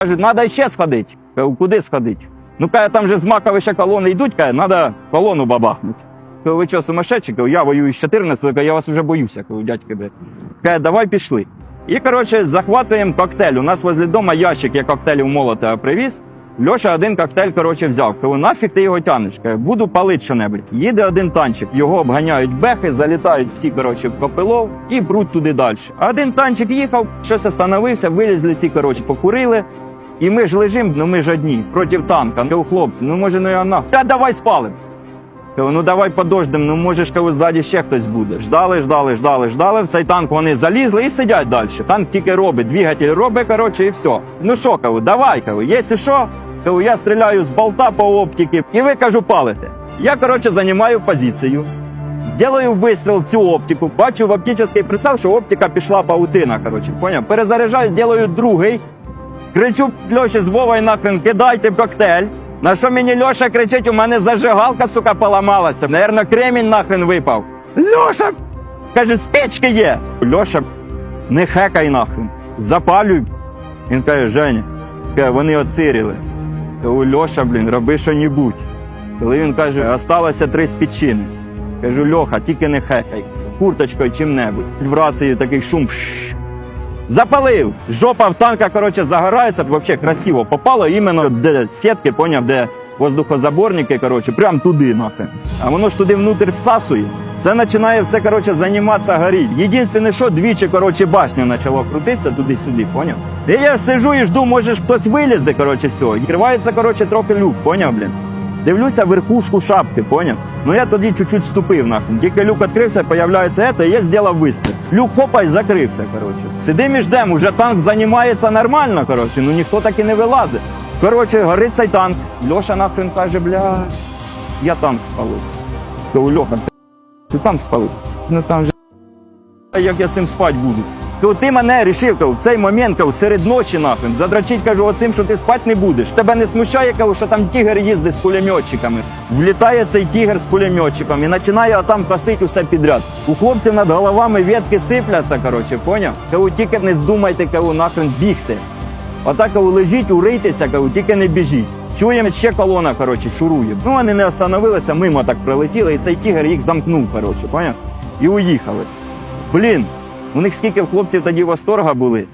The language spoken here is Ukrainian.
Каже, треба ще сходити. Кажу, куди сходити? Ну, каже, там же з Маковища колони йдуть, каже, треба колону бабахнути. Кажу, ви що, сумасшедші? Кажу, я воюю з 14, кажу, я вас вже боюся, кажу, дядьки, блядь. Каже, давай пішли. І, коротше, захватуємо коктейль. У нас возле дома ящик, я коктейлів молота привіз. Льоша один коктейль, коротше, взяв. Кажу, нафіг ти його тянеш? Каже, буду палити що-небудь. Їде один танчик, його обганяють бехи, залітають всі, коротше, в копилов і пруть туди далі. Один танчик їхав, щось остановився, вилізли ці, коротше, покурили. І ми ж лежимо, ну ми ж одні, проти танка. Кажу, хлопці, ну може ну я на. Та давай спалим. Кажу, ну давай подождем, ну може ж кажу, ззаді ще хтось буде. Ждали, ждали, ждали, ждали. В цей танк вони залізли і сидять далі. Танк тільки робить, двигатель робить, коротше, і все. Ну що, кажу, давай, кажу, якщо що, кажу, я стріляю з болта по оптиці, і ви кажу, палите. Я, коротше, займаю позицію. Делаю вистріл в цю оптику, бачу в оптичний прицел, що оптика пішла паутина. Коротше, поняв? Перезаряджаю, делаю другий. Кричу Льоші з Вовою нахрен, кидайте коктейль. На що мені Льоша кричить, у мене зажигалка, сука, поламалася. Наверно, кремінь нахрен випав. Льоша! Каже, спички є. Льоша, не хекай нахрен. Запалюй. Він каже, Женя, вони оциріли. Кажу, Льоша, блін, роби що-небудь. Коли він каже, осталося три спічини. Кажу, Льоха, тільки не хекай. Курточкою чим-небудь. В рації такий шум. Запалив! Жопа в танка, коротше, загорається, взагалі красиво попало, іменно де сітки, поняв, де воздухозаборники, коротше, прям туди нахрен. А воно ж туди внутрь всасує. Це починає все, коротше, займатися горіть. Єдине, що двічі, коротше, башня почала крутитися туди-сюди, поняв? І я ж сижу і жду, може ж хтось вилізе, коротше, все. І відкривається, коротше, трохи люк, поняв, блін? Дивлюся верхушку шапки, поняв? Ну я тоді чуть-чуть ступив нахрен. Тільки люк відкрився, появляється це, і я зробив вистріл. Люк хопа і закрився, коротше. Сидим і ждем, уже танк займається нормально, коротше, ну ніхто так і не вилазить. Коротше, горить цей танк. Льоша нахрен каже, бля, я танк спалив. Кажу, Льоха, ти танк спалив? Ну там же як я з цим спати буду. Кажу, ти мене рішив, кажу, в цей момент, кажу, серед ночі нахрен, задрачить, кажу, оцим, що ти спати не будеш. Тебе не смущає, кажу, що там тігр їздить з пулеметчиками. Влітає цей тігр з пулеметчиком і починає там косити усе підряд. У хлопців над головами ветки сипляться, коротше, поняв? Кажу, тільки не здумайте, кажу, нахрен бігти. Отак, кажу, лежіть, урийтеся, кажу, тільки не біжіть. Чуємо, ще колона, коротше, шурує. Ну, вони не остановилися, мимо так прилетіли, і цей тігр їх замкнув, коротше, поняв? І уїхали. Блін, у них скільки хлопців тоді восторга були.